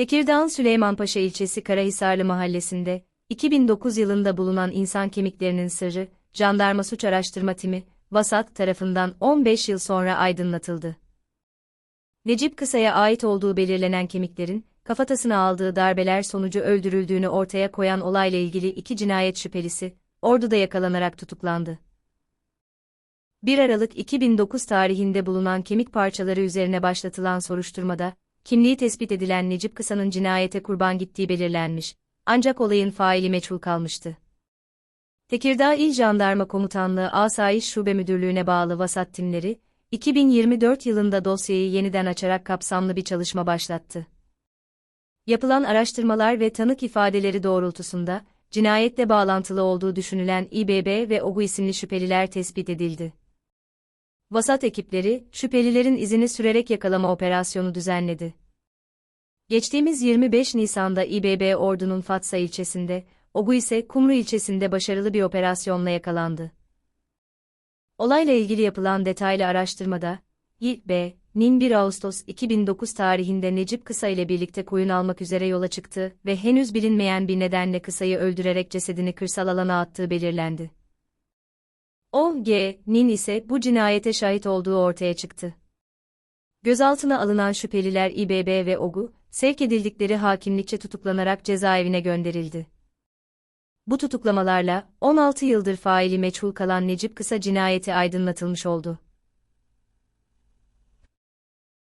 Tekirdağ'ın Süleymanpaşa ilçesi Karahisarlı mahallesinde, 2009 yılında bulunan insan kemiklerinin sırrı, Jandarma Suç Araştırma Timi, VASAT tarafından 15 yıl sonra aydınlatıldı. Necip Kısa'ya ait olduğu belirlenen kemiklerin, kafatasına aldığı darbeler sonucu öldürüldüğünü ortaya koyan olayla ilgili iki cinayet şüphelisi, Ordu'da yakalanarak tutuklandı. 1 Aralık 2009 tarihinde bulunan kemik parçaları üzerine başlatılan soruşturmada, kimliği tespit edilen Necip Kısa'nın cinayete kurban gittiği belirlenmiş, ancak olayın faili meçhul kalmıştı. Tekirdağ İl Jandarma Komutanlığı Asayiş Şube Müdürlüğü'ne bağlı vasat timleri, 2024 yılında dosyayı yeniden açarak kapsamlı bir çalışma başlattı. Yapılan araştırmalar ve tanık ifadeleri doğrultusunda, cinayetle bağlantılı olduğu düşünülen İBB ve OGU isimli şüpheliler tespit edildi. Vasat ekipleri, şüphelilerin izini sürerek yakalama operasyonu düzenledi. Geçtiğimiz 25 Nisan'da İBB Ordu'nun Fatsa ilçesinde, OGU ise Kumru ilçesinde başarılı bir operasyonla Olayla ilgili yapılan detaylı araştırmada, İB.'nin 1 Ağustos 2009 tarihinde Necip Kısa ile birlikte koyun almak üzere yola çıktı ve henüz bilinmeyen bir nedenle Kısa'yı öldürerek cesedini kırsal alana attığı belirlendi. O.G.'nin ise bu cinayete şahit olduğu ortaya çıktı. Gözaltına alınan şüpheliler İBB ve OGU, sevk edildikleri hakimlikçe tutuklanarak cezaevine gönderildi. Bu tutuklamalarla 16 yıldır faili meçhul kalan Necip Kısa cinayeti aydınlatılmış oldu.